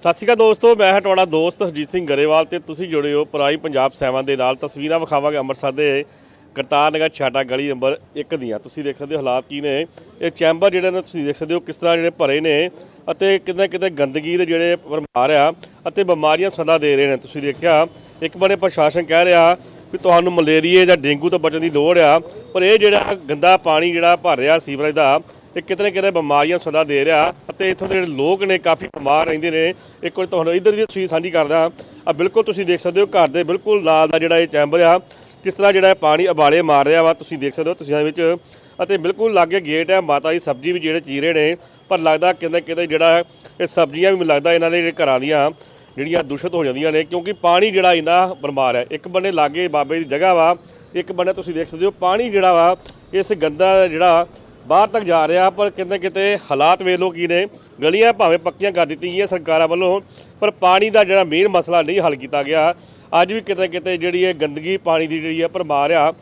ਸਤਿ ਸ਼੍ਰੀ ਅਕਾਲ ਦੋਸਤੋ, ਮੈਂ ਹਾਂ ਤੁਹਾਡਾ ਦੋਸਤ ਹਰਜੀਤ ਸਿੰਘ ਗਰੇਵਾਲ ਤੇ ਤੁਸੀਂ ਜੁੜੇ ਹੋ ਪ੍ਰਾਈ ਪੰਜਾਬ ਸੈਵਨ ਦੇ ਨਾਲ। ਤਸਵੀਰਾਂ ਵਿਖਾਵਾਂਗੇ ਅੰਮ੍ਰਿਤਸਰ ਦੇ ਕਰਤਾਰ ਨਗਰ ਛਾਟਾ ਗਲੀ ਨੰਬਰ 1 ਦੀਆਂ। ਤੁਸੀਂ ਦੇਖ ਸਕਦੇ ਹੋ ਹਾਲਾਤ ਕੀ ਨੇ। ਇਹ ਚੈਂਬਰ ਜਿਹੜੇ ਨੇ, ਤੁਸੀਂ ਦੇਖ ਸਕਦੇ ਹੋ ਕਿਸ ਤਰ੍ਹਾਂ ਜਿਹੜੇ ਭਰੇ ਨੇ ਅਤੇ ਕਿਤੇ ਕਿਤੇ ਗੰਦਗੀ ਦੇ ਜਿਹੜੇ ਭਰਮਾਰ ਆ ਅਤੇ ਬਿਮਾਰੀਆਂ ਸਦਾ ਦੇ ਰਹੇ ਨੇ। ਤੁਸੀਂ ਦੇਖਿਆ, ਇੱਕ ਬੜੇ ਪ੍ਰਸ਼ਾਸਨ ਕਹਿ ਰਿਹਾ ਵੀ ਤੁਹਾਨੂੰ ਮਲੇਰੀਏ ਜਾਂ ਡੇਂਗੂ ਤੋਂ ਬਚਣ ਦੀ ਲੋੜ ਆ, ਪਰ ਇਹ ਜਿਹੜਾ ਗੰਦਾ ਪਾਣੀ ਜਿਹੜਾ ਭਰ ਰਿਹਾ ਸੀਵਰੇਜ ਦਾ ਇਹ ਕਿਤੇ ਨਾ ਕਿਤੇ ਬਿਮਾਰੀਆਂ ਸਦਾ ਦੇ ਰਿਹਾ ਅਤੇ ਇੱਥੋਂ ਦੇ ਜਿਹੜੇ ਲੋਕ ਨੇ ਕਾਫੀ ਬਿਮਾਰ ਰਹਿੰਦੇ ਨੇ। ਇੱਕ ਵਾਰ ਤੁਹਾਨੂੰ ਇਧਰ ਦੀ ਤਸਵੀਰ ਸਾਂਝੀ ਕਰਦਾ ਆ ਬਿਲਕੁਲ ਤੁਸੀਂ ਦੇਖ ਸਕਦੇ ਹੋ ਘਰ ਦੇ ਬਿਲਕੁਲ ਨਾਲ ਦਾ ਜਿਹੜਾ ਇਹ ਚੈਂਬਰ ਆ, ਕਿਸ ਤਰ੍ਹਾਂ ਜਿਹੜਾ ਪਾਣੀ ਉਬਾਲੇ ਮਾਰ ਰਿਹਾ ਵਾ, ਤੁਸੀਂ ਦੇਖ ਸਕਦੇ ਹੋ ਤਸਵੀਰਾਂ ਵਿੱਚ। ਅਤੇ ਬਿਲਕੁਲ ਲਾਗੇ ਗੇਟ ਹੈ ਮਾਤਾ ਦੀ ਸਬਜ਼ੀ ਵੀ ਜਿਹੜੇ ਚੀਰੇ ਨੇ, ਪਰ ਲੱਗਦਾ ਕਿਤੇ ਕਿਤੇ ਜਿਹੜਾ ਇਹ ਸਬਜ਼ੀਆਂ ਵੀ ਲੱਗਦਾ ਇਹਨਾਂ ਦੇ ਜਿਹੜੇ ਘਰਾਂ ਦੀਆਂ ਜਿਹੜੀਆਂ ਦੂਸ਼ਿਤ ਹੋ ਜਾਂਦੀਆਂ ਨੇ, ਕਿਉਂਕਿ ਪਾਣੀ ਜਿਹੜਾ ਇੰਨਾ ਬਰਮਾਰ ਹੈ। ਇੱਕ ਬੰਨੇ ਲਾਗੇ ਬਾਬੇ ਦੀ ਜਗ੍ਹਾ ਵਾ, ਇੱਕ ਬੰਨੇ ਤੁਸੀਂ ਦੇਖ ਸਕਦੇ ਹੋ ਪਾਣੀ ਜਿਹੜਾ ਵਾ, ਇਸ ਗੰਦਾ ਜਿਹੜਾ ਬਾਹਰ ਤੱਕ ਜਾ ਰਿਹਾ, ਪਰ ਕਿਤੇ ਕਿਤੇ ਹਾਲਾਤ ਵੇਖ ਲਓ ਕੀ ਨੇ। ਗਲੀਆਂ ਭਾਵੇਂ ਪੱਕੀਆਂ ਕਰ ਦਿੱਤੀਆਂ ਗਈਆਂ ਸਰਕਾਰਾਂ ਵੱਲੋਂ, ਪਰ ਪਾਣੀ ਦਾ ਜਿਹੜਾ ਮੇਨ ਮਸਲਾ ਨਹੀਂ ਹੱਲ ਕੀਤਾ ਗਿਆ। ਅੱਜ ਵੀ ਕਿਤੇ ਕਿਤੇ ਜਿਹੜੀ ਇਹ ਗੰਦਗੀ ਪਾਣੀ ਦੀ ਜਿਹੜੀ ਹੈ ਭਰਮਾ ਰਿਹਾ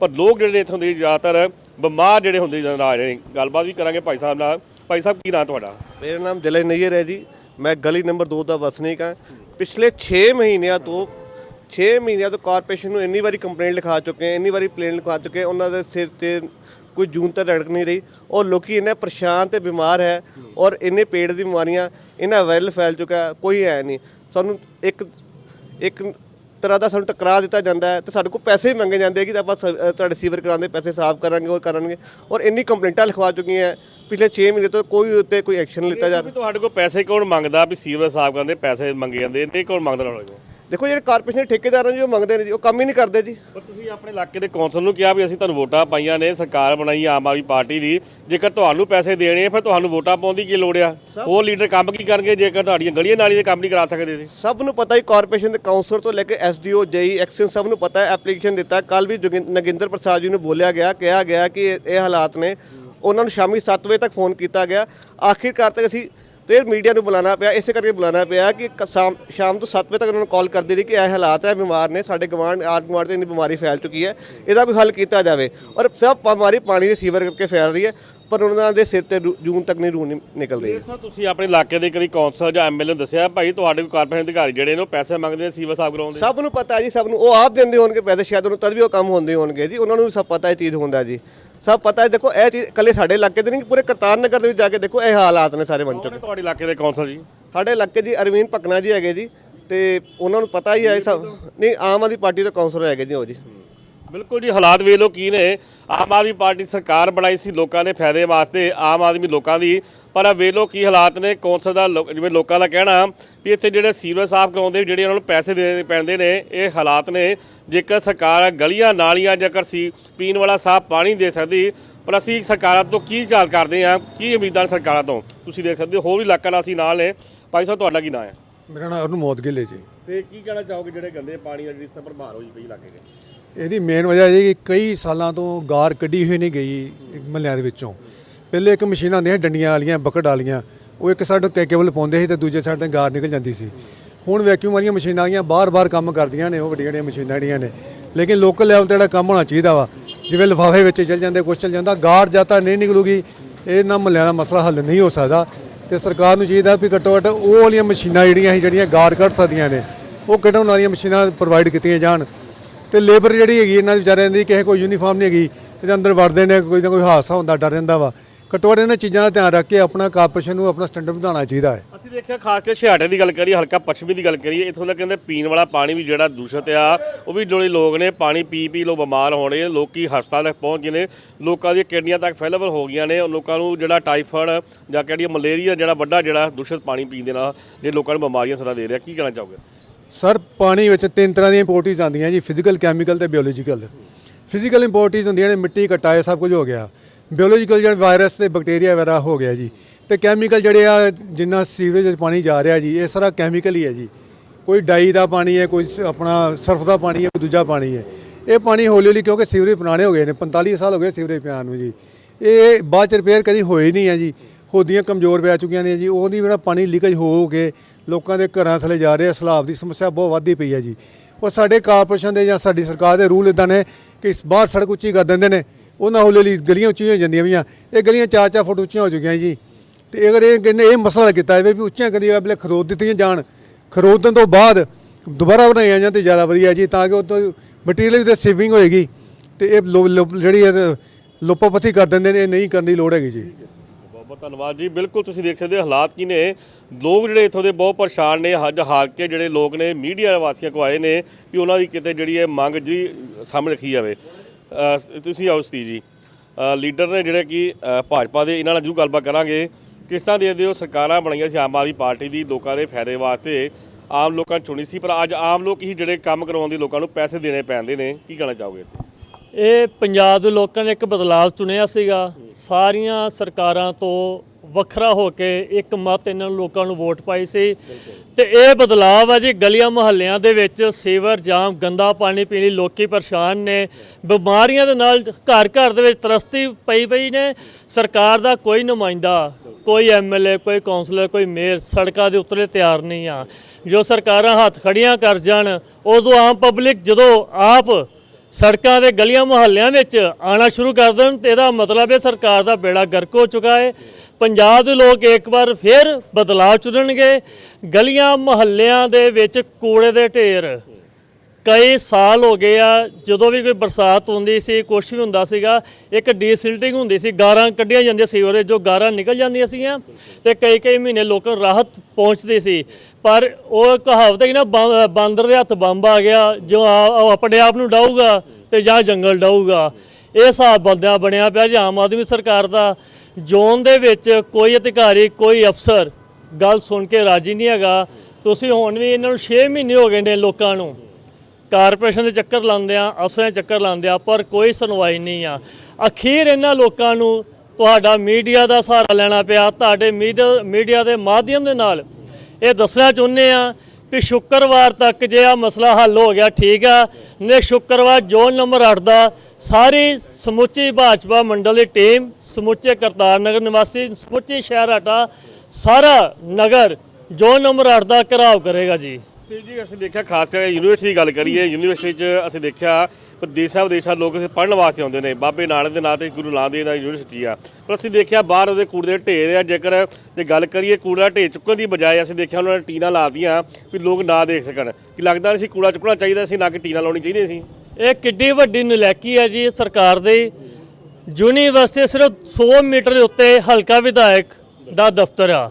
ਪਰ ਲੋਕ ਜਿਹੜੇ ਇੱਥੋਂ ਦੇ ਜ਼ਿਆਦਾਤਰ ਬਿਮਾਰ ਜਿਹੜੇ ਹੁੰਦੇ ਨਜ਼ਰ ਆ ਰਹੇ ਨੇ। ਗੱਲਬਾਤ ਵੀ ਕਰਾਂਗੇ ਭਾਈ ਸਾਹਿਬ ਨਾਲ। ਭਾਈ ਸਾਹਿਬ, ਕੀ ਨਾਂ ਤੁਹਾਡਾ? ਮੇਰਾ ਨਾਮ ਜਲੇ ਨਈਰ ਹੈ ਜੀ। ਮੈਂ ਗਲੀ ਨੰਬਰ 2 ਦਾ ਵਸਨੀਕ ਹਾਂ। ਪਿਛਲੇ 6 ਮਹੀਨਿਆਂ ਤੋਂ 6 ਮਹੀਨਿਆਂ ਤੋਂ ਕਾਰਪੋਰੇਸ਼ਨ ਨੂੰ ਇੰਨੀ ਵਾਰੀ ਕੰਪਲੇਂਟ ਲਿਖਾ ਚੁੱਕੇ ਇੰਨੀ ਵਾਰੀ ਪਲੇਨ ਲਿਖਾ ਚੁੱਕੇ ਉਹਨਾਂ ਦੇ ਸਿਰ ਤੇ ਕੋਈ ਜੂਨ ਤੱਕ ਰੜਕ ਨਹੀਂ ਰਹੀ। ਔਰ ਲੋਕੀ ਇੰਨੇ ਪਰੇਸ਼ਾਨ ਤੇ ਬਿਮਾਰ ਹੈ ਔਰ ਇੰਨੇ ਪੇਟ ਦੀ ਬਿਮਾਰੀਆਂ, ਇੰਨਾ ਵਾਇਰਲ ਫੈਲ ਚੁੱਕਾ ਕੋਈ ਹੈ ਨਹੀਂ। ਸਾਨੂੰ ਇੱਕ ਇੱਕ ਤਰ੍ਹਾਂ ਦਾ ਸਾਨੂੰ ਟਕਰਾ ਦਿੱਤਾ ਜਾਂਦਾ ਹੈ ਤੇ ਸਾਡੇ ਕੋਲ ਪੈਸੇ ਵੀ ਮੰਗੇ ਜਾਂਦੇ ਕਿ ਆਪਾਂ ਸ- ਤੁਹਾਡੇ ਸੀਵਰ ਕਰਾਉਂਦੇ ਪੈਸੇ ਸਾਫ਼ ਕਰਾਂਗੇ, ਉਹ ਕਰਾਂਗੇ ਔਰ ਇੰਨੀ ਕੰਪਲੇਂਟਾਂ ਲਿਖਵਾ ਚੁੱਕੀਆਂ ਪਿਛਲੇ 6 ਮਹੀਨੇ ਤੋਂ ਕੋਈ ਉੱਤੇ ਕੋਈ ਐਕਸ਼ਨ ਨਹੀਂ ਲਿੱਤਾ ਜਾ ਵੀ ਤੁਹਾਡੇ ਕੋਲ ਪੈਸੇ ਕੌਣ ਮੰਗਦਾ ਵੀ ਸੀਵਰ ਸਾਫ਼ ਕਰਨ ਪੈਸੇ ਮੰਗੇ ਜਾਂਦੇ ਨੇ ਕੌਣ ਮੰਗਦਾ ਤੁਹਾਡੇ ਕੋਲ? ਦੇਖੋ ਜਿਹੜੇ ਕਾਰਪੋਰੇਸ਼ਨ ਦੇ ਠੇਕੇਦਾਰ ਨੇ ਜੋ ਮੰਗਦੇ ਨੇ ਜੀ ਉਹ ਕੰਮ ਹੀ ਨਹੀਂ ਕਰਦੇ ਜੀ। ਪਰ ਤੁਸੀਂ ਆਪਣੇ ਇਲਾਕੇ ਦੇ ਕੌਂਸਲ ਨੂੰ ਕਿਹਾ ਵੀ ਅਸੀਂ ਤੁਹਾਨੂੰ ਵੋਟਾਂ ਪਾਈਆਂ ਨੇ ਸਰਕਾਰ ਬਣਾਈ ਆਮ ਆਦਮੀ ਪਾਰਟੀ ਦੀ। ਜੇਕਰ ਤੁਹਾਨੂੰ ਪੈਸੇ ਦੇਣੇ ਆ ਫਿਰ ਤੁਹਾਨੂੰ ਵੋਟਾਂ ਪਾਉਣ ਦੀ ਕੀ ਲੋੜ ਆ? ਉਹ ਲੀਡਰ ਕੰਮ ਕੀ ਕਰਨਗੇ ਜੇਕਰ ਤੁਹਾਡੀਆਂ ਗਲੀਆਂ ਨਾਲੀਆਂ ਦੇ ਕੰਮ ਨਹੀਂ ਕਰਾ ਸਕਦੇ ਤੇ ਸਭ ਨੂੰ ਪਤਾ ਹੀ ਕਾਰਪੋਰੇਸ਼ਨ ਦੇ ਕਾਉਂਸਲਰ ਤੋਂ ਲੈ ਕੇ ਐਸਡੀਓ ਜੇਈ ਐਕਸ਼ਨ ਸਭ ਨੂੰ ਪਤਾ ਹੈ ਐਪਲੀਕੇਸ਼ਨ ਦਿੱਤਾ। ਕੱਲ ਵੀ ਨਗਿੰਦਰ ਪ੍ਰਸਾਦ ਜੀ ਨੂੰ ਬੋਲਿਆ ਗਿਆ ਕਿਹਾ ਗਿਆ ਕਿ ਇਹ- ਇਹ ਹਾਲਾਤ ਨੇ। ਉਹਨਾਂ ਨੂੰ ਸ਼ਾਮੀ 7 ਵਜੇ ਤੱਕ ਫੋਨ ਕੀਤਾ ਗਿਆ। ਆਖਿਰਕਾਰ ਤੱਕ ਅਸੀਂ ਫਿਰ ਮੀਡੀਆ ਨੂੰ ਬੁਲਾਣਾ ਪਿਆ ਇਸੇ ਕਰਕੇ ਬੁਲਾਣਾ ਪਿਆ ਕਿ ਸ਼ਾਮ ਤੋਂ 7 ਵਜੇ ਤੱਕ ਉਹਨਾਂ ਨੂੰ ਕਾਲ ਕਰਦੇ ਰਹੀ ਕਿ ਇਹ ਹਾਲਾਤ ਹੈ ਬਿਮਾਰ ਨੇ ਸਾਡੇ ਗਵਾਂਢ ਆਰ ਗਵਾਂਢ ਤੇ ਇੰਨੀ ਬਿਮਾਰੀ ਫੈਲ ਚੁੱਕੀ ਹੈ ਇਹਦਾ ਕੋਈ ਹੱਲ ਕੀਤਾ ਜਾਵੇ। ਔਰ ਸਭ ਬਿਮਾਰੀ ਪਾਣੀ ਦੇ ਸੀਵਰ ਕਰਕੇ ਫੈਲ ਰਹੀ ਹੈ ਪਰ ਉਹਨਾਂ ਦੇ ਸਿਰ ਤੇ ਜੂਨ ਤੱਕ ਨਹੀਂ ਰੂ ਨਹੀਂ ਨਿਕਲ ਰਹੀ। ਸਰ ਤੁਸੀਂ ਆਪਣੇ ਇਲਾਕੇ ਦੇ ਕਰੀ ਕੌਂਸਲ ਜਾਂ ਐਮਐਲਏ ਨੂੰ ਦੱਸਿਆ ਭਾਈ ਤੁਹਾਡੇ ਕੋਲ ਕਾਰਪੋਰੇਸ਼ਨ ਅਧਿਕਾਰੀ ਜਿਹੜੇ ਨੇ ਉਹ ਪੈਸੇ ਮੰਗਦੇ ਨੇ ਸੀਵਰ ਸਾਫ਼ ਕਰਾਉਣ ਦੇ ਸਭ ਨੂੰ ਪਤਾ ਜੀ ਸਭ ਨੂੰ ਉਹ ਆਪ ਦਿੰਦੇ ਹੋਣਗੇ ਪੈਸੇ ਸ਼ਾਇਦ ਉਹਨੂੰ ਤਦ ਵੀ ਉਹ ਕੰਮ ਹੁੰਦੇ ਹੋਣਗੇ ਜੀ ਉਹਨਾਂ ਨੂੰ ਵੀ ਸਭ ਪਤਾ ਇਹ ਚੀਜ਼ ਹੁੰਦਾ ਜੀ। ਸਭ ਪਤਾ ਹੈ ਦੇਖੋ ਇਹ ਚੀਜ਼ ਇਕੱਲੇ ਸਾਡੇ ਇਲਾਕੇ ਦੇ ਨਹੀਂ ਪੂਰੇ ਕਰਤਾਰ ਨਗਰ ਦੇ ਵਿੱਚ ਜਾ ਕੇ ਦੇਖੋ ਇਹ ਹਾਲਾਤ ਨੇ ਸਾਰੇ ਬਣ ਚੁੱਕੇ। ਤੁਹਾਡੇ ਇਲਾਕੇ ਦੇ ਕੌਂਸਲ ਜੀ? ਸਾਡੇ ਇਲਾਕੇ ਜੀ ਅਰਵਿੰਦ ਪਕਨਾ ਜੀ ਹੈਗੇ ਜੀ ਤੇ ਉਹਨਾਂ ਨੂੰ ਪਤਾ ਹੀ ਹੈ ਇਹ ਸਭ। ਨਹੀਂ ਆਮ ਆਦਮੀ ਪਾਰਟੀ ਦੇ ਕਾਉਂਸਲਰ ਹੈਗੇ ਜੀ ਉਹ ਜੀ। ਬਿਲਕੁਲ ਜੀ ਹਾਲਾਤ ਵੇਖ ਲਓ ਕੀ ਨੇ। ਆਮ ਆਦਮੀ ਪਾਰਟੀ ਸਰਕਾਰ ਬਣਾਈ ਸੀ ਲੋਕਾਂ ਦੇ ਫਾਇਦੇ ਵਾਸਤੇ ਆਮ ਆਦਮੀ ਲੋਕਾਂ ਦੀ। ਪਰ ਆ ਵੇਖ ਲਓ ਕੀ ਹਾਲਾਤ ਨੇ ਕੌਂਸਲ ਦਾ ਲੋ- ਜਿਵੇਂ ਲੋਕਾਂ ਦਾ ਕਹਿਣਾ ਵੀ ਇੱਥੇ ਜਿਹੜੇ ਸੀਵਰ ਸਾਫ਼ ਕਰਾਉਂਦੇ ਜਿਹੜੇ ਉਹਨਾਂ ਨੂੰ ਪੈਸੇ ਦੇਣੇ ਪੈਂਦੇ ਨੇ ਇਹ ਹਾਲਾਤ ਨੇ। ਜੇਕਰ ਸਰਕਾਰ ਗਲੀਆਂ ਨਾਲੀਆਂ ਜੇਕਰ ਸੀ ਪੀਣ ਵਾਲਾ ਸਾਫ਼ ਪਾਣੀ ਦੇ ਸਕਦੀ ਪਰ ਅਸੀਂ ਸਰਕਾਰਾਂ ਤੋਂ ਕੀ ਚਾਲ ਕਰਦੇ ਆ ਕੀ ਉਮੀਦਾਂ ਸਰਕਾਰਾਂ ਤੋਂ? ਤੁਸੀਂ ਦੇਖ ਸਕਦੇ ਹੋ ਹੋਰ ਵੀ ਇਲਾਕਾ ਨਾਲ ਅਸੀਂ ਨਾਲ ਨੇ। ਭਾਈ ਸਾਹਿਬ ਤੁਹਾਡਾ ਕੀ ਨਾਂ ਹੈ? ਮੇਰਾ ਨਾਮ ਅਰੁਣ ਮੋਦਗਿੱਲ ਜੀ। ਤੇ ਕੀ ਕਹਿਣਾ ਚਾਹੋਗੇ ਜਿਹੜੇ ਗੰਦੇ ਪਾਣੀ ਦਾ ਜਿਹੜੀ ਸਭਰ ਭਾਰ ਹੋਈ ਪਈ ਇਲਾਕੇ ਦੇ ਇਹਦੀ ਮੇਨ ਵਜ੍ਹਾ ਇਹ ਕਿ ਕਈ ਸਾਲਾਂ ਤੋਂ ਗਾਰ ਕੱਢੀ ਹੋਈ ਨਹੀਂ ਗਈ ਮਹੱਲਿਆਂ ਦੇ ਵਿੱਚੋਂ। ਪਹਿਲੇ ਇੱਕ ਮਸ਼ੀਨਾਂ ਹੁੰਦੀਆਂ ਸੀ, ਡੰਡੀਆਂ ਵਾਲੀਆਂ ਬਕਟ ਵਾਲੀਆਂ। ਉਹ ਇੱਕ ਸਾਈਡ ਤੇ ਕੇਬਲ ਪਾਉਂਦੇ ਸੀ ਤੇ ਦੂਜੇ ਸਾਈਡ ਤੇ ਗਾਰ ਨਿਕਲ ਜਾਂਦੀ ਸੀ। ਹੁਣ ਵੈਕਿਊਮ ਵਾਲੀਆਂ ਮਸ਼ੀਨਾਂ ਆ ਗਈਆਂ ਬਾਰ-ਬਾਰ ਕੰਮ ਕਰਦੀਆਂ ਨੇ, ਉਹ ਵੱਡੀਆਂ ਵੱਡੀਆਂ ਮਸ਼ੀਨਾਂ ਜਿਹੜੀਆਂ ਨੇ। ਲੇਕਿਨ ਲੋਕਲ ਲੈਵਲ ਤੇ ਜਿਹੜਾ ਕੰਮ ਹੋਣਾ ਚਾਹੀਦਾ ਵਾ, ਜਿਵੇਂ ਲਫ਼ਾਫੇ ਵਿੱਚ ਚੱਲ ਜਾਂਦੇ, ਕੁਛ ਚੱਲ ਜਾਂਦਾ, ਗਾਰ ਜਾਂ ਨਹੀਂ ਨਿਕਲੂਗੀ, ਇਹ ਨਾ ਮਹੱਲਿਆਂ ਦਾ ਮਸਲਾ ਹੱਲ ਨਹੀਂ ਹੋ ਸਕਦਾ। ਤੇ ਸਰਕਾਰ ਨੂੰ ਚਾਹੀਦਾ ਵੀ ਘੱਟੋ ਘੱਟ ਉਹ ਵਾਲੀਆਂ ਮਸ਼ੀਨਾਂ ਜਿਹੜੀਆਂ ਸੀ, ਜਿਹੜੀਆਂ ਗਾਰ ਕੱਢ ਸਕਦੀਆਂ ਨੇ, ਉਹ ਕੱਢਣ ਵਾਲੀਆਂ ਮਸ਼ੀਨਾਂ ਪ੍ਰੋਵਾਈਡ ਕੀਤੀਆਂ ਜਾਣ। ਤੇ ਲੇਬਰ ਜਿਹੜੀ ਹੈਗੀ, ਇਹਨਾਂ ਵਿਚਾਰਿਆਂ ਦੀ ਕਿਸੇ ਕੋਈ ਯੂਨੀਫਾਰਮ ਨਹੀਂ ਹੈਗੀ, ਇਹਦੇ ਅੰਦਰ ਵੜਦੇ ਨੇ, ਕੋਈ ਨਾ ਕੋਈ ਹਾਦਸਾ ਹੁੰਦਾ, ਡਰ ਰਹਿੰਦਾ ਵਾ। ਘੱਟੋ ਘੱਟ ਇਹਨਾਂ ਚੀਜ਼ਾਂ ਦਾ ਧਿਆਨ ਰੱਖ ਕੇ ਆਪਣਾ ਕਾਰਪੋਰੇਸ਼ਨ ਨੂੰ ਆਪਣਾ ਸਟੈਂਡਰਡ ਵਧਾਉਣਾ ਚਾਹੀਦਾ ਹੈ। ਅਸੀਂ ਦੇਖਿਆ, ਖਾਸ ਕਰਕੇ ਛਿਆਟੇ ਦੀ ਗੱਲ ਕਰੀਏ, ਹਲਕਾ ਪੱਛਮੀ ਦੀ ਗੱਲ ਕਰੀਏ, ਇੱਥੋਂ ਦਾ ਕਹਿੰਦੇ ਪੀਣ ਵਾਲਾ ਪਾਣੀ ਵੀ ਜਿਹੜਾ ਦੂਸ਼ਿਤ ਆ, ਉਹ ਵੀ ਜਿਹੜੇ ਲੋਕ ਨੇ ਪਾਣੀ ਪੀ ਪੀ ਲੋ ਬਿਮਾਰ ਹੋਣੇ ਲੋਕੀ ਹਸਪਤਾਲ ਤੱਕ ਪਹੁੰਚ ਗਏ ਨੇ। ਲੋਕਾਂ ਦੀਆਂ ਕਿਡਨੀਆਂ ਤੱਕ ਫੈਲੇਬਲ ਹੋ ਗਈਆਂ ਨੇ, ਲੋਕਾਂ ਨੂੰ ਜਿਹੜਾ ਟਾਈਫਾਇਡ ਜਾਂ ਕਿਹੜੀ ਮਲੇਰੀਆ ਜਿਹੜਾ ਵੱਡਾ ਜਿਹੜਾ, ਦੂਸ਼ਿਤ ਪਾਣੀ ਪੀਣ ਦੇ ਨਾਲ ਜੇ ਲੋਕਾਂ ਨੂੰ ਬਿਮਾਰੀਆਂ ਸਦਾ ਦੇ ਰਿਹਾ, ਕੀ ਕਹਿਣਾ ਚਾਹੋਗੇ? ਸਰ, ਪਾਣੀ ਵਿੱਚ ਤਿੰਨ ਤਰ੍ਹਾਂ ਦੀਆਂ ਇੰਪੋਰਟੀਜ਼ ਆਉਂਦੀਆਂ ਜੀ ਫਿਜ਼ੀਕਲ ਕੈਮੀਕਲ ਤੇ ਬਿਓਲੋਜੀਕਲ ਫਿਜ਼ੀਕਲ ਇੰਪੋਰਟੀਜ਼ ਹੁੰਦੀਆਂ ਨੇ, ਮਿੱਟੀ ਘਟਾਏ ਸਭ ਕੁਝ ਹੋ ਗਿਆ। ਬਿਓਲੋਜੀਕਲ ਜਿਹੜੇ ਵਾਇਰਸ ਤੇ ਬੈਕਟੀਰੀਆ ਵਗੈਰਾ ਹੋ ਗਿਆ ਜੀ। ਤੇ ਕੈਮੀਕਲ ਜਿਹੜੇ ਆ, ਜਿੰਨਾ ਸੀਵਰੇਜ ਵਿੱਚ ਪਾਣੀ ਜਾ ਰਿਹਾ ਜੀ, ਇਹ ਸਾਰਾ ਕੈਮੀਕਲ ਹੀ ਹੈ ਜੀ। ਕੋਈ ਡਾਈ ਦਾ ਪਾਣੀ ਹੈ, ਕੋਈ ਸ- ਆਪਣਾ ਸਰਫ ਦਾ ਪਾਣੀ ਹੈ, ਕੋਈ ਦੂਜਾ ਪਾਣੀ ਹੈ। ਇਹ ਪਾਣੀ ਹੌਲੀ ਹੌਲੀ ਕਿਉਂਕਿ ਸੀਵਰੇਜ ਪੁਰਾਣੇ ਹੋ ਗਏ ਨੇ 45 ਸਾਲ ਹੋ ਗਏ ਸੀਵਰੇਜ ਪਿਆਰ ਨੂੰ ਜੀ। ਇਹ ਬਾਅਦ ਚ ਰਿਪੇਅਰ ਕਦੀ ਹੋਏ ਨਹੀਂ ਹੈ ਜੀ। ਹੋਦੀਆਂ ਕਮਜ਼ੋਰ ਪੈ ਚੁੱਕੀਆਂ ਨੇ ਜੀ, ਉਹਦੀ ਜਿਹੜਾ ਪਾਣੀ ਲੀਕੇਜ ਹੋ ਕੇ ਲੋਕਾਂ ਦੇ ਘਰਾਂ ਥਲੇ ਜਾ ਰਹੇ ਆ, ਸਲਾਬ ਦੀ ਸਮੱਸਿਆ ਬਹੁਤ ਵੱਧਦੀ ਪਈ ਹੈ ਜੀ। ਉਹ ਸਾਡੇ ਕਾਰਪੋਰੇਸ਼ਨ ਦੇ ਜਾਂ ਸਾਡੀ ਸਰਕਾਰ ਦੇ ਰੂਲ ਇਦਾਂ ਨੇ ਕਿ ਇਸ ਬਾਹਰ ਸੜਕ ਉੱਚੀ ਕਰ ਦਿੰਦੇ ਨੇ, ਉਹਨਾਂ ਹੌਲੀ ਹੌਲੀ ਗਲੀਆਂ ਉੱਚੀਆਂ ਹੋ ਜਾਂਦੀਆਂ ਪਈਆਂ। ਇਹ ਗਲੀਆਂ 4-4 ਫੁੱਟ ਉੱਚੀਆਂ ਹੋ ਚੁੱਕੀਆਂ ਜੀ। ਤੇ ਅਗਰ ਇਹ ਕਹਿੰਦੇ, ਇਹ ਮਸਲਾ ਕੀਤਾ ਜਾਵੇ ਵੀ ਉੱਚੀਆਂ ਕੰਦੀਆਂ ਪਹਿਲੇ ਖਰੋਦ ਦਿੱਤੀਆਂ ਜਾਣ, ਖਰੋਦਣ ਤੋਂ ਬਾਅਦ ਦੁਬਾਰਾ ਬਣਾਈਆਂ ਜਾਣ ਤੇ ਜ਼ਿਆਦਾ ਵਧੀਆ ਜੀ, ਤਾਂ ਕਿ ਉਹ ਤੋਂ ਮਟੀਰੀਅਲ ਦੀ ਸੇਵਿੰਗ ਹੋਏਗੀ। ਤੇ ਇਹ ਲੋ- ਲੋ- ਜਿਹੜੀ ਲੋਪੋਪਥੀ ਕਰ ਦਿੰਦੇ ਨੇ, ਇਹ ਨਹੀਂ ਕਰਨ ਦੀ ਲੋੜ ਹੈਗੀ ਜੀ। ਬਹੁਤ ਧੰਨਵਾਦ ਜੀ। ਬਿਲਕੁਲ ਤੁਸੀਂ ਦੇਖ ਸਕਦੇ ਹੋ ਹਾਲਾਤ ਕੀ ਨੇ। ਲੋਕ ਜਿਹੜੇ ਇੱਥੋਂ ਦੇ ਬਹੁਤ ਪਰੇਸ਼ਾਨ ਨੇ। ਹੱਜ ਹਾਰ ਕੇ ਜਿਹੜੇ ਲੋਕ ਨੇ, ਮੀਡੀਆ ਵਾਸੀਆਂ ਕੋ ਆਏ ਨੇ ਕਿ ਉਹਨਾਂ ਦੀ ਕਿਤੇ ਜਿਹੜੀ ਹੈ ਮੰਗ ਜੀ ਸਾਹਮਣੇ ਰੱਖੀ ਜਾਵੇ। ਤੁਸੀਂ ਆਓ ਸਤੀ ਜੀ। ਲੀਡਰ ਨੇ ਜਿਹੜੇ ਕਿ ਭਾਜਪਾ ਦੇ, ਇਹਨਾਂ ਨਾਲ ਜੂ ਗੱਲਬਾਤ ਕਰਾਂਗੇ। ਕਿਸ ਤਰ੍ਹਾਂ ਦੇ ਹੋ ਸਰਕਾਰਾਂ ਬਣਾਈਆਂ ਸੀ ਆਮ ਆਦਮੀ ਪਾਰਟੀ ਦੀ ਲੋਕਾਂ ਦੇ ਫਾਇਦੇ ਵਾਸਤੇ। ਆਮ ਲੋਕਾਂ ਨੇ ਚੁਣੀ ਸੀ, ਪਰ ਅੱਜ ਆਮ ਲੋਕ ਹੀ ਜਿਹੜੇ ਕੰਮ ਕਰਵਾਉਣ ਦੀ ਲੋਕਾਂ ਨੂੰ ਪੈਸੇ ਦੇਣੇ ਪੈਂਦੇ ਨੇ। ਕੀ ਕਹਿਣਾ ਚਾਹੋਗੇ? ਇਹ ਪੰਜਾਬ ਦੇ ਲੋਕਾਂ ਨੇ ਇੱਕ ਬਦਲਾਅ ਚੁਣਿਆ ਸੀਗਾ। ਸਾਰੀਆਂ ਸਰਕਾਰਾਂ ਤੋਂ ਵੱਖਰਾ ਹੋ ਕੇ ਇੱਕ ਮਤ ਇਹਨਾਂ ਲੋਕਾਂ ਨੂੰ ਵੋਟ ਪਾਈ ਸੀ। ਤੇ ਇਹ ਬਦਲਾਅ ਆ ਜੀ ਗਲੀਆਂ ਮੁਹੱਲਿਆਂ ਦੇ ਵਿੱਚ ਸੀਵਰ ਜਾਮ, ਗੰਦਾ ਪਾਣੀ ਪੀਣ ਲਈ ਲੋਕੀ ਪਰੇਸ਼ਾਨ ਨੇ। ਬਿਮਾਰੀਆਂ ਦੇ ਨਾਲ ਘਰ ਘਰ ਦੇ ਵਿੱਚ ਤਰਸਤੀ ਪਈ ਪਈ ਨੇ। ਸਰਕਾਰ ਦਾ ਕੋਈ ਨੁਮਾਇੰਦਾ, ਕੋਈ ਐਮਐਲਏ ਕੋਈ ਕਾਉਂਸਲਰ ਕੋਈ ਮੇਅਰ ਸੜਕਾਂ ਦੇ ਉੱਤਰੇ ਤਿਆਰ ਨਹੀਂ ਆ। ਜੋ ਸਰਕਾਰਾਂ ਹੱਥ ਖੜੀਆਂ ਕਰ ਜਾਣ, ਉਦੋਂ ਆਮ ਪਬਲਿਕ ਜਦੋਂ ਆਪ ਸੜਕਾਂ ਦੇ ਗਲੀਆਂ ਮੁਹੱਲਿਆਂ ਵਿੱਚ ਆਣਾ ਸ਼ੁਰੂ ਕਰ ਦੇਣ ਤੇ ਇਹਦਾ ਮਤਲਬ ਹੈ ਸਰਕਾਰ ਦਾ ਬੇੜਾ ਗਰਕ ਹੋ ਚੁੱਕਾ ਹੈ। ਪੰਜਾਬ ਦੇ ਲੋਕ ਇੱਕ ਵਾਰ ਫਿਰ ਬਦਲਾਅ ਚੁਣਨਗੇ। ਗਲੀਆਂ ਮੁਹੱਲਿਆਂ ਦੇ ਵਿੱਚ ਕੂੜੇ ਦੇ ਢੇਰ ਕਈ ਸਾਲ ਹੋ ਗਏ ਆ, ਜਦੋਂ ਵੀ ਕੋਈ ਬਰਸਾਤ ਹੁੰਦੀ ਸੀ, ਕੁਛ ਵੀ ਹੁੰਦਾ ਸੀਗਾ, ਇੱਕ ਡੀਸਿਲਟਿੰਗ ਹੁੰਦੀ ਸੀ, ਗਾਰਾਂ ਕੱਢੀਆਂ ਜਾਂਦੀਆਂ ਸੀ ਉਹਦੇ ਜੋ ਗਾਰਾਂ ਨਿਕਲ ਜਾਂਦੀਆਂ ਸੀਗੀਆਂ, ਤੇ ਕਈ ਕਈ ਮਹੀਨੇ ਲੋਕਾਂ ਨੂੰ ਰਾਹਤ ਪਹੁੰਚਦੀ ਸੀ। ਪਰ ਉਹ ਕਹਾਵਤ ਹੈ ਨਾ, ਬੰ- ਬਾਂਦਰ ਦੇ ਹੱਥ ਬੰਬ ਆ ਗਿਆ, ਜੋ ਆ- ਉਹ ਆਪਣੇ ਆਪ ਨੂੰ ਡਾਊਗਾ ਤੇ ਜਾਂ ਜੰਗਲ ਡਾਊਗਾ। ਇਹ ਹਿਸਾਬ ਬੰਦਿਆਂ ਬਣਿਆ ਪਿਆ, ਜੀ ਆਮ ਆਦਮੀ ਸਰਕਾਰ ਦਾ। ਜ਼ੋਨ ਦੇ ਵਿੱਚ ਕੋਈ ਅਧਿਕਾਰੀ, ਕੋਈ ਅਫਸਰ, ਗੱਲ ਸੁਣ ਕੇ ਰਾਜੀ ਨਹੀਂ ਹੈਗਾ। ਤੁਸੀਂ ਹੁਣ ਵੀ ਇਹਨਾਂ ਨੂੰ 6 ਮਹੀਨੇ ਹੋ ਗਏ ਨੇ ਲੋਕਾਂ ਨੂੰ। ਕਾਰਪੋਰੇਸ਼ਨ ਦੇ ਚੱਕਰ ਲਾਉਂਦੇ ਆ, ਅਫਸਰਾਂ ਦੇ ਚੱਕਰ ਲਾਉਂਦੇ ਆ, ਪਰ ਕੋਈ ਸੁਣਵਾਈ ਨਹੀਂ ਆ। ਅਖੀਰ ਇਹਨਾਂ ਲੋਕਾਂ ਨੂੰ ਤੁਹਾਡਾ ਮੀਡੀਆ ਦਾ ਸਹਾਰਾ ਲੈਣਾ ਪਿਆ। ਤੁਹਾਡੇ ਮੀਡੀਆ ਮੀਡੀਆ ਦੇ ਮਾਧਿਅਮ ਦੇ ਨਾਲ ਇਹ ਦੱਸਣਾ ਚਾਹੁੰਦੇ ਆ ਕਿ ਸ਼ੁੱਕਰਵਾਰ ਤੱਕ ਜੇ ਆ ਮਸਲਾ ਹੱਲ ਹੋ ਗਿਆ, ਠੀਕ ਆ। ਨੇ ਸ਼ੁੱਕਰਵਾਰ ਜ਼ੋਨ ਨੰਬਰ 8 ਦਾ ਸਾਰੀ ਸਮੁੱਚੀ ਭਾਜਪਾ ਮੰਡਲ ਦੀ ਟੀਮ, ਸਮੁੱਚੇ ਕਰਤਾਰ ਨਗਰ ਨਿਵਾਸੀ, ਸਮੁੱਚੀ ਸ਼ਹਿਰ ਆਟਾ, ਸਾਰਾ ਨਗਰ ਜ਼ੋਨ ਨੰਬਰ 8 ਦਾ ਘਰਾਵ ਕਰੇਗਾ ਜੀ। ਸਟੀਵ ਜੀ ਅਸੀਂ ਦੇਖਿਆ ਖਾਸ ਕਰਕੇ ਯੂਨੀਵਰਸਿਟੀ ਦੀ ਗੱਲ ਕਰੀਏ, ਯੂਨੀਵਰਸਿਟੀ 'ਚ ਅਸੀਂ ਦੇਖਿਆ ਕਿ ਦੇਸ਼ਾਂ ਵਿਦੇਸ਼ਾਂ ਲੋਕ ਇੱਥੇ ਪੜ੍ਹਨ ਵਾਸਤੇ ਆਉਂਦੇ ਨੇ। ਬਾਬੇ ਨਾਨਕ ਦੇ ਨਾਂ ਤੇ ਗੁਰੂ ਨਾਨਕ ਦੇਵ ਦਾ ਯੂਨੀਵਰਸਿਟੀ ਆ। ਪਰ ਅਸੀਂ ਦੇਖਿਆ ਬਾਹਰ ਉਹਦੇ ਕੂੜੇ ਦੇ ਢੇਰ ਆ। ਜੇਕਰ ਜੇ ਗੱਲ ਕਰੀਏ ਕੂੜਾ ਢੇਰ ਚੁੱਕਣ ਦੀ ਬਜਾਏ ਅਸੀਂ ਦੇਖਿਆ ਉਹਨਾਂ ਨੇ ਟੀਨਾ ਲਾਤੀਆਂ ਵੀ ਲੋਕ ਨਾ ਦੇਖ ਸਕਣ। ਕਿ ਲੱਗਦਾ ਨਹੀਂ ਸੀ ਕੂੜਾ ਚੁੱਕਣਾ ਚਾਹੀਦਾ ਸੀ, ਨਾ ਕਿ ਟੀਨਾ ਲਾਉਣੀ ਚਾਹੀਦੀ ਸੀ? ਇਹ ਕਿੱਡੀ ਵੱਡੀ ਨਲੈਕੀ ਹੈ ਜੀ ਸਰਕਾਰ ਦੇ। ਯੂਨੀਵਰਸਿਟੀ ਸਿਰਫ 100 ਮੀਟਰ ਦੇ ਉੱਤੇ ਹਲਕਾ ਵਿਧਾਇਕ ਦਾ ਦਫ਼ਤਰ ਆ।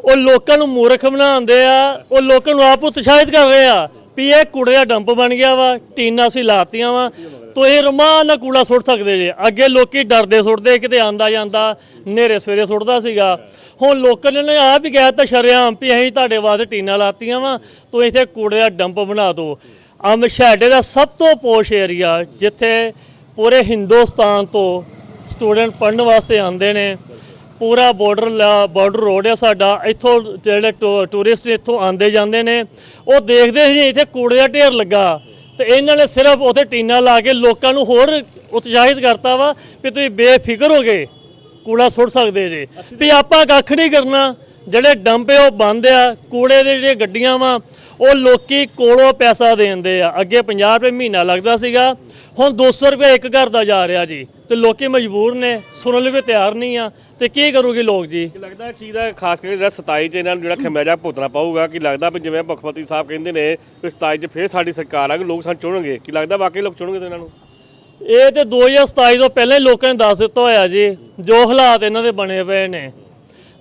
ਉਹ ਲੋਕਾਂ ਨੂੰ ਮੂਰਖ ਬਣਾਉਂਦੇ ਆ, ਉਹ ਲੋਕਾਂ ਨੂੰ ਆਪ ਉਤਸ਼ਾਹਿਤ ਕਰ ਰਹੇ ਆ ਵੀ ਇਹ ਕੂੜੇ ਦਾ ਡੰਪ ਬਣ ਗਿਆ ਵਾ, ਟੀਨਾਂ ਅਸੀਂ ਲਾਤੀਆਂ ਵਾ ਤੁਸੀਂ ਰਮਾਨ ਨਾਲ ਕੂੜਾ ਸੁੱਟ ਸਕਦੇ ਜੇ। ਅੱਗੇ ਲੋਕੀ ਡਰਦੇ ਸੁੱਟਦੇ, ਕਿਤੇ ਆਂਦਾ ਜਾਂਦਾ ਨੇਰੇ ਸਵੇਰੇ ਸੁੱਟਦਾ ਸੀਗਾ। ਹੁਣ ਲੋਕਾਂ ਨੇ ਆਪ ਹੀ ਕਹਿ ਤਾ ਸ਼ਰਿਆਮ ਵੀ ਅਸੀਂ ਤੁਹਾਡੇ ਵਾਸਤੇ ਟੀਨਾਂ ਲਾਤੀਆਂ ਵਾ ਤੁਸੀਂ ਇੱਥੇ ਕੂੜੇ ਦਾ ਡੰਪ ਬਣਾ ਦਿਓ ਅਮਸ਼ਾਡੇ ਦਾ ਸਭ ਤੋਂ ਪੋਸ਼ ਏਰੀਆ, ਜਿੱਥੇ ਪੂਰੇ ਹਿੰਦੁਸਤਾਨ ਤੋਂ ਸਟੂਡੈਂਟ ਪੜ੍ਹਨ ਵਾਸਤੇ ਆਉਂਦੇ ਨੇ ਪੂਰਾ ਬਾਰਡਰ ਬਾਰਡਰ ਰੋਡ ਆ ਸਾਡਾ। ਇੱਥੋਂ ਜਿਹੜੇ ਟੂਰਿਸਟ ਇੱਥੋਂ ਆਉਂਦੇ ਜਾਂਦੇ ਨੇ। ਉਹ ਦੇਖਦੇ ਸੀ ਇੱਥੇ ਕੂੜੇ ਦਾ ਢੇਰ ਲੱਗਾ। ਤੇ ਇਹਨਾਂ ਨੇ ਸਿਰਫ ਉੱਥੇ ਟੀਨਾ ਲਾ ਕੇ ਲੋਕਾਂ ਨੂੰ ਹੋਰ ਉਤਸ਼ਾਹਿਤ ਕਰਤਾ ਵਾ ਵੀ ਤੁਸੀਂ ਬੇਫਿਕਰ ਹੋ ਗਏ ਕੂੜਾ ਸੁੱਟ ਸਕਦੇ ਜੇ। ਵੀ ਆਪਾਂ ਕੱਖ ਨਹੀਂ ਕਰਨਾ। ਜਿਹੜੇ ਡੰਪ ਹੈ ਉਹ ਬੰਦ ਆ। ਕੂੜੇ ਦੇ ਜਿਹੜੇ ਗੱਡੀਆਂ ਵਾ ਉਹ ਲੋਕੀ ਕੋਲੋਂ ਪੈਸਾ ਦੇਂਦੇ ਆ। ਅੱਗੇ 50 ਰੁਪਏ ਮਹੀਨਾ ਲੱਗਦਾ ਸੀਗਾ। ਹੁਣ 200 ਰੁਪਏ ਇੱਕ ਘਰ ਦਾ ਜਾ ਰਿਹਾ ਜੀ। ਤੇ ਲੋਕੀ ਮਜਬੂਰ ਨੇ ਸੁਣਨ ਲਈ ਵੀ ਤਿਆਰ ਨਹੀਂ ਆ। ਤੇ ਕੀ ਕਰੂਗੇ ਲੋਕ ਜੀ? ਲੱਗਦਾ ਇਹ ਚੀਜ਼ ਦਾ ਖਾਸ ਕਰਕੇ ਜਿਹੜਾ 27 ਚ ਇਹਨਾਂ ਨੂੰ ਜਿਹੜਾ ਖਮਿਆਜਾ ਭੁਗਤਣਾ ਪਊਗਾ ਕਿ ਲੱਗਦਾ ਵੀ ਜਿਵੇਂ ਮੁੱਖ ਮੰਤਰੀ ਸਾਹਿਬ ਕਹਿੰਦੇ ਨੇ ਕਿ 27 ਚ ਫੇਰ ਸਾਡੀ ਸਰਕਾਰ ਆ ਕਿ ਲੋਕ ਸਾਨੂੰ ਚੁਣਨਗੇ? ਕਿ ਲੱਗਦਾ ਵਾਕਈ ਲੋਕ ਚੁਣਨਗੇ ਤੇ ਇਹਨਾਂ ਨੂੰ? ਇਹ ਤੇ 2027 ਤੋਂ ਪਹਿਲਾਂ ਹੀ ਲੋਕਾਂ ਨੇ ਦੱਸ ਦਿੱਤਾ ਹੋਇਆ ਜੀ ਜੋ ਹਾਲਾਤ ਇਹਨਾਂ ਦੇ ਬਣੇ ਪਏ ਨੇ।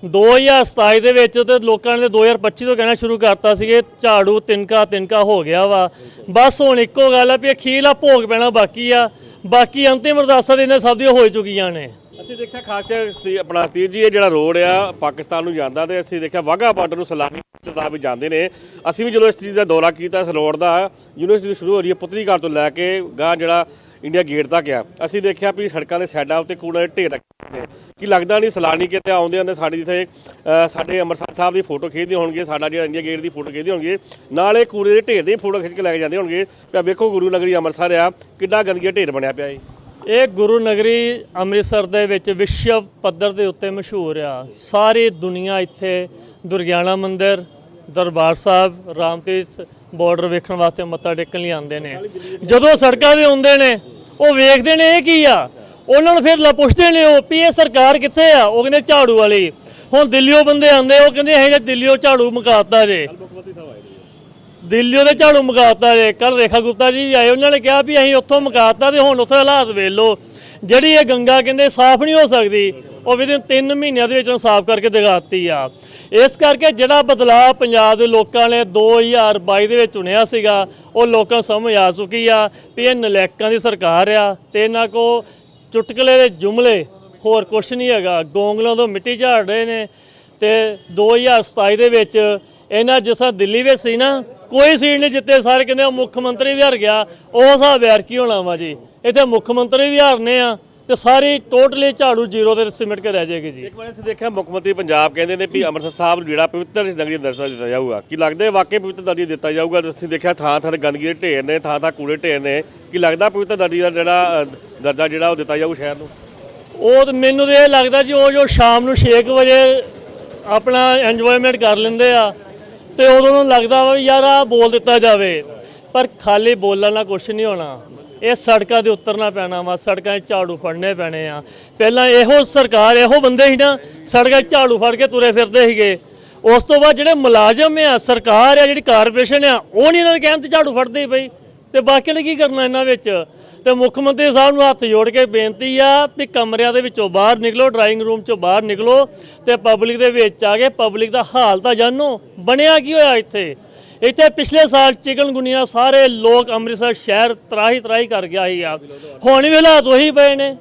2027 ਦੇ ਵਿੱਚ ਤੇ ਲੋਕਾਂ ਨੇ 2025 ਤੋਂ ਕਹਿਣਾ ਸ਼ੁਰੂ ਕਰਤਾ ਸੀਗੇ ਝਾੜੂ ਤਿੰਨਕਾ ਤਿੰਨਕਾ ਹੋ ਗਿਆ ਵਾ। ਬਸ ਹੁਣ ਇੱਕੋ ਗੱਲ ਆ ਵੀ ਅਖੀਰਲਾ ਭੋਗ ਪੈਣਾ ਬਾਕੀ ਆ। ਬਾਕੀ ਅੰਤਿਮ ਅਰਦਾਸਾਂ ਦੇ ਇਹਨਾਂ ਸਭ ਦੀਆਂ ਹੋ ਚੁੱਕੀਆਂ ਨੇ। ਅਸੀਂ ਦੇਖਿਆ ਖਾਸ ਕਰਕੇ ਆਪਣਾ ਸਤੀਰ ਜੀ, ਇਹ ਜਿਹੜਾ ਰੋਡ ਆ, ਪਾਕਿਸਤਾਨ ਨੂੰ ਜਾਂਦਾ ਤੇ ਅਸੀਂ ਦੇਖਿਆ ਵਾਹਗਾ ਬਾਰਡਰ ਨੂੰ ਸਲਾਮੀ ਸਰਦਾਰ ਵੀ ਜਾਂਦੇ ਨੇ। ਅਸੀਂ ਵੀ ਜਦੋਂ ਇਸ ਚੀਜ਼ ਦਾ ਦੌਰਾ ਕੀਤਾ ਇਸ ਰੋਡ ਦਾ। ਯੂਨੀਵਰਸਿਟੀ ਸ਼ੁਰੂ ਹੋ ਰਹੀ ਹੈ ਪੁੱਤਰੀ ਘਰ ਤੋਂ ਲੈ ਕੇ ਗਾਂ ਜਿਹੜਾ ਇੰਡੀਆ ਗੇਟ ਤੱਕ ਆ। ਅਸੀਂ ਦੇਖਿਆ ਵੀ ਸੜਕਾਂ ਦੇ ਸਾਈਡਾਂ ਉੱਤੇ ਕੂੜਾ ਦੇ ਢੇਰ ਰੱਖੇ ਨੇ। ਕਿ ਲੱਗਦਾ ਨਹੀਂ ਸਲਾਨੀ ਕਿਤੇ ਆਉਂਦੇ ਆਉਂਦੇ ਸਾਡੇ ਜਿੱਥੇ ਸਾਡੇ ਅੰਮ੍ਰਿਤਸਰ ਸਾਹਿਬ ਦੀ ਫੋਟੋ ਖਿੱਚਦੇ ਹੋਣਗੇ, ਸਾਡਾ ਜਿਹੜਾ ਇੰਡੀਆ ਗੇਟ ਦੀ ਫੋਟੋ ਖਿੱਚਦੇ ਹੋਣਗੇ, ਨਾਲ ਇਹ ਕੂੜੇ ਦੇ ਢੇਰ ਦੀ ਫੋਟੋ ਖਿੱਚ ਕੇ ਲੈ ਕੇ ਜਾਂਦੇ ਹੋਣਗੇ। ਵੀ ਵੇਖੋ ਗੁਰੂ ਨਗਰੀ ਅੰਮ੍ਰਿਤਸਰ ਆ, ਕਿੱਡਾ ਗੰਦਗੀ ਢੇਰ ਬਣਿਆ ਪਿਆ ਏ ਇਹ ਗੁਰੂ ਨਗਰੀ ਅੰਮ੍ਰਿਤਸਰ ਦੇ ਵਿੱਚ ਵਿਸ਼ਵ ਪੱਧਰ ਦੇ ਉੱਤੇ ਮਸ਼ਹੂਰ ਆ। ਸਾਰੀ ਦੁਨੀਆ ਇੱਥੇ ਦੁਰਗਿਆਣਾ ਮੰਦਿਰ, ਦਰਬਾਰ ਸਾਹਿਬ ਰਾਮਤੀਰਥ ਬਾਰਡਰ ਵੇਖਣ ਵਾਸਤੇ ਮੱਥਾ ਟੇਕਣ ਲਈ ਆਉਂਦੇ ਨੇ। ਜਦੋਂ ਸੜਕਾਂ ਦੇ ਆਉਂਦੇ ਨੇ ਉਹ ਵੇਖਦੇ ਨੇ ਇਹ ਕੀ ਆ? ਉਹਨਾਂ ਨੂੰ ਫਿਰ ਪੁੱਛਦੇ ਨੇ ਉਹ, ਵੀ ਇਹ ਸਰਕਾਰ ਕਿੱਥੇ ਆ? ਉਹ ਕਹਿੰਦੇ ਝਾੜੂ ਵਾਲੀ। ਹੁਣ ਦਿੱਲੀੋਂ ਬੰਦੇ ਆਉਂਦੇ, ਉਹ ਕਹਿੰਦੇ ਅਸੀਂ ਤਾਂ ਦਿੱਲੀੋਂ ਝਾੜੂ ਮੁਕਾਤਾ ਜੇ। ਦਿੱਲੀੋਂ ਦੇ ਝਾੜੂ ਮੁਕਾਤਾ ਜੇ। ਕੱਲ ਰੇਖਾ ਗੁਪਤਾ ਜੀ ਆਏ, ਉਹਨਾਂ ਨੇ ਕਿਹਾ ਵੀ ਅਸੀਂ ਉੱਥੋਂ ਮੁਕਾਤਾ ਤੇ ਹੁਣ ਉੱਥੇ ਹਾਲਾਤ ਵੇਖ ਲਓ। ਜਿਹੜੀ ਇਹ ਗੰਗਾ ਕਹਿੰਦੇ ਸਾਫ਼ ਨਹੀਂ ਹੋ ਸਕਦੀ, ਉਹ ਵਿਦਿਨ 3 ਮਹੀਨਿਆਂ ਦੇ ਵਿੱਚ ਉਹਨੂੰ ਸਾਫ਼ ਕਰਕੇ ਦਿਖਾਤੀ ਆ। ਇਸ ਕਰਕੇ ਜਿਹੜਾ ਬਦਲਾਅ ਪੰਜਾਬ ਦੇ ਲੋਕਾਂ ਨੇ 2022 ਦੇ ਵਿੱਚ ਚੁਣਿਆ ਸੀਗਾ, ਉਹ ਲੋਕਾਂ ਨੂੰ ਸਮਝ ਆ ਚੁੱਕੀ ਆ ਵੀ ਇਹ ਨਲੈਕਾਂ ਦੀ ਸਰਕਾਰ ਆ ਤੇ ਇਹਨਾਂ ਕੋ ਚੁਟਕਲੇ ਦੇ ਜੁਮਲੇ ਹੋਰ ਕੁਝ ਨਹੀਂ ਹੈਗਾ। ਗੋਂਗਲਾਂ ਤੋਂ ਮਿੱਟੀ ਝਾੜ ਰਹੇ ਨੇ ਤੇ 2027 ਦੇ ਵਿੱਚ ਇਹਨਾਂ ਜਿਸਾ ਦਿੱਲੀ ਵਿੱਚ ਸੀ ਨਾ ਕੋਈ ਸੀਟ ਨਹੀਂ ਜਿੱਤੇ ਸਾਰੇ ਕਹਿੰਦੇ ਉਹ ਮੁੱਖ ਮੰਤਰੀ ਵੀ ਹਾਰ ਗਿਆ। ਉਹ ਹਿਸਾਬ ਯਾਰ ਕੀ ਹੋਣਾ ਵਾ ਜੀ? ਇੱਥੇ ਮੁੱਖ ਮੰਤਰੀ ਵੀ ਹਾਰਨੇ ਆ ਤੇ ਸਾਰੀ ਟੋਟਲੀ ਝਾੜੂ ਜ਼ੀਰੋ ਤੇ ਸਿਮਟ ਕੇ ਰਹਿ ਜਾਏਗੀ ਜੀ। ਇੱਕ ਵਾਰ ਅਸੀਂ ਦੇਖਿਆ ਮੁੱਖ ਮੰਤਰੀ ਪੰਜਾਬ ਕਹਿੰਦੇ ਨੇ ਵੀ ਅੰਮ੍ਰਿਤਸਰ ਸਾਹਿਬ ਨੂੰ ਜਿਹੜਾ ਪਵਿੱਤਰ ਨਗਰੀ ਦਾ ਦਰਜਾ ਦਿੱਤਾ ਜਾਊਗਾ। ਕੀ ਲੱਗਦਾ ਹੈ ਵਾਕਈ ਪਵਿੱਤਰ ਦਰਜਾ ਦਿੱਤਾ ਜਾਊਗਾ? ਅਸੀਂ ਦੇਖਿਆ ਥਾਂ ਥਾਂ ਤੇ ਗੰਦਗੀ ਦੇ ਢੇਰ ਨੇ ਥਾਂ ਥਾਂ ਕੂੜੇ ਢੇਰ ਨੇ। ਕੀ ਲੱਗਦਾ ਪਵਿੱਤਰ ਦਰਜੇ ਦਾ ਜਿਹੜਾ ਦਰਜਾ ਜਿਹੜਾ ਉਹ ਦਿੱਤਾ ਜਾਊ ਸ਼ਹਿਰ ਨੂੰ? ਉਹ ਤੇ ਮੈਨੂੰ ਤੇ ਇਹ ਲੱਗਦਾ ਜੀ ਉਹ ਜੋ ਸ਼ਾਮ ਨੂੰ 6 ਵਜੇ ਆਪਣਾ ਇੰਜੋਇਮੈਂਟ ਕਰ ਲੈਂਦੇ ਆ ਤੇ ਉਦੋਂ ਨੂੰ ਲੱਗਦਾ ਵਾ ਵੀ ਯਾਰ ਆ ਬੋਲ ਦਿੱਤਾ ਜਾਵੇ। ਪਰ ਖਾਲੀ ਬੋਲਣ ਨਾਲ ਕੁਝ ਨਹੀਂ ਹੋਣਾ। ਇਹ ਸੜਕਾਂ ਦੇ ਉਤਰਨਾ ਪੈਣਾ ਵਾ, ਸੜਕਾਂ 'ਚ ਝਾੜੂ ਫੜਨੇ ਪੈਣੇ ਆ। ਪਹਿਲਾਂ ਇਹੋ ਸਰਕਾਰ, ਇਹੋ ਬੰਦੇ ਸੀ ਨਾ, ਸੜਕਾਂ 'ਚ ਝਾੜੂ ਫੜ ਕੇ ਤੁਰੇ ਫਿਰਦੇ ਸੀਗੇ। ਉਸ ਤੋਂ ਬਾਅਦ ਜਿਹੜੇ ਮੁਲਾਜ਼ਮ ਆ, ਸਰਕਾਰ ਆ, ਜਿਹੜੀ ਕਾਰਪੋਰੇਸ਼ਨ ਆ, ਉਹ ਨਹੀਂ ਇਹਨਾਂ ਦੇ ਕਹਿਣ ਤੇ ਝਾੜੂ ਫੜਦੀ ਪਈ ਤੇ ਬਾਕੀ ਨੇ ਕੀ ਕਰਨਾ ਇਹਨਾਂ ਵਿੱਚ? ਤੇ ਮੁੱਖ ਮੰਤਰੀ ਸਾਹਿਬ ਨੂੰ ਹੱਥ ਜੋੜ ਕੇ ਬੇਨਤੀ ਆ ਵੀ ਕਮਰਿਆਂ ਦੇ ਵਿੱਚੋਂ ਬਾਹਰ ਨਿਕਲੋ ਡਰਾਇੰਗ ਰੂਮ ਚੋਂ ਬਾਹਰ ਨਿਕਲੋ ਤੇ ਪਬਲਿਕ ਦੇ ਵਿੱਚ ਆ ਕੇ ਪਬਲਿਕ ਦਾ ਹਾਲ ਤਾਂ ਜਾਣੋ। ਬਣਿਆ ਕੀ ਹੋਇਆ ਇੱਥੇ? ਇੱਥੇ ਪਿਛਲੇ ਸਾਲ ਚਿਕਨਗੁਨੀਆ ਸਾਰੇ ਲੋਕ ਅੰਮ੍ਰਿਤਸਰ ਸ਼ਹਿਰ ਤਰਾਹੀ ਤਰਾਹੀ ਕਰ ਗਿਆ ਸੀ ਆ। ਹੁਣ ਵੀ ਹਾਲਾਤ ਉਹੀ ਪਏ ਨੇ।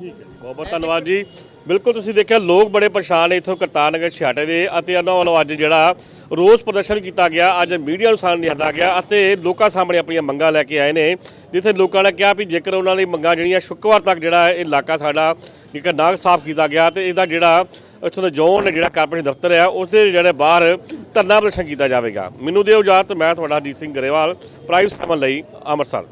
ਬਹੁਤ ਬਹੁਤ ਧੰਨਵਾਦ ਜੀ। ਬਿਲਕੁਲ ਤੁਸੀਂ ਦੇਖਿਆ, ਲੋਕ ਬੜੇ ਪਰੇਸ਼ਾਨ ਨੇ ਇਥੋਂ ਕਰਤਾਰਨਗਰ, ਛਿਆਟੇ ਦੇ ਅਤੇ ਉਹਨਾਂ ਵੱਲੋਂ ਅੱਜ ਜਿਹੜਾ ਰੋਸ ਪ੍ਰਦਰਸ਼ਨ ਕੀਤਾ ਗਿਆ। ਅੱਜ ਮੀਡੀਆ ਨੂੰ ਸਾਹਮਣੇ ਲਿਆਂਦਾ ਗਿਆ ਅਤੇ ਲੋਕਾਂ ਸਾਹਮਣੇ ਆਪਣੀਆਂ ਮੰਗਾਂ ਲੈ ਕੇ ਆਏ ਨੇ, ਜਿੱਥੇ ਲੋਕਾਂ ਨੇ ਕਿਹਾ ਵੀ ਜੇਕਰ ਉਹਨਾਂ ਦੀ ਮੰਗਾਂ ਜਿਹੜੀਆਂ ਸ਼ੁੱਕਰਵਾਰ ਤੱਕ ਜਿਹੜਾ ਇਹ ਇਲਾਕਾ ਸਾਡਾ ਇੱਕ ਨਾਗ ਸਾਫ਼ ਕੀਤਾ ਗਿਆ ਤੇ ਇਹਦਾ ਜਿਹੜਾ ਇੱਥੋਂ ਦਾ ਜ਼ੋਨ ਜਿਹੜਾ ਕਾਰਪੋਰੇਸ਼ਨ ਦਫ਼ਤਰ ਹੈ ਉਸ ਦੇ ਜਿਹੜੇ ਬਾਹਰ ਧਰਨਾ ਪ੍ਰਦਰਸ਼ਨ ਕੀਤਾ ਜਾਵੇਗਾ। ਮੈਨੂੰ ਦਿਓ ਇਜਾਜ਼ਤ, ਮੈਂ ਤੁਹਾਡਾ ਅਜੀਤ ਸਿੰਘ ਗਰੇਵਾਲ ਪ੍ਰਾਈਵੇਟ ਸੇਵਨ ਲਈ ਅੰਮ੍ਰਿਤਸਰ।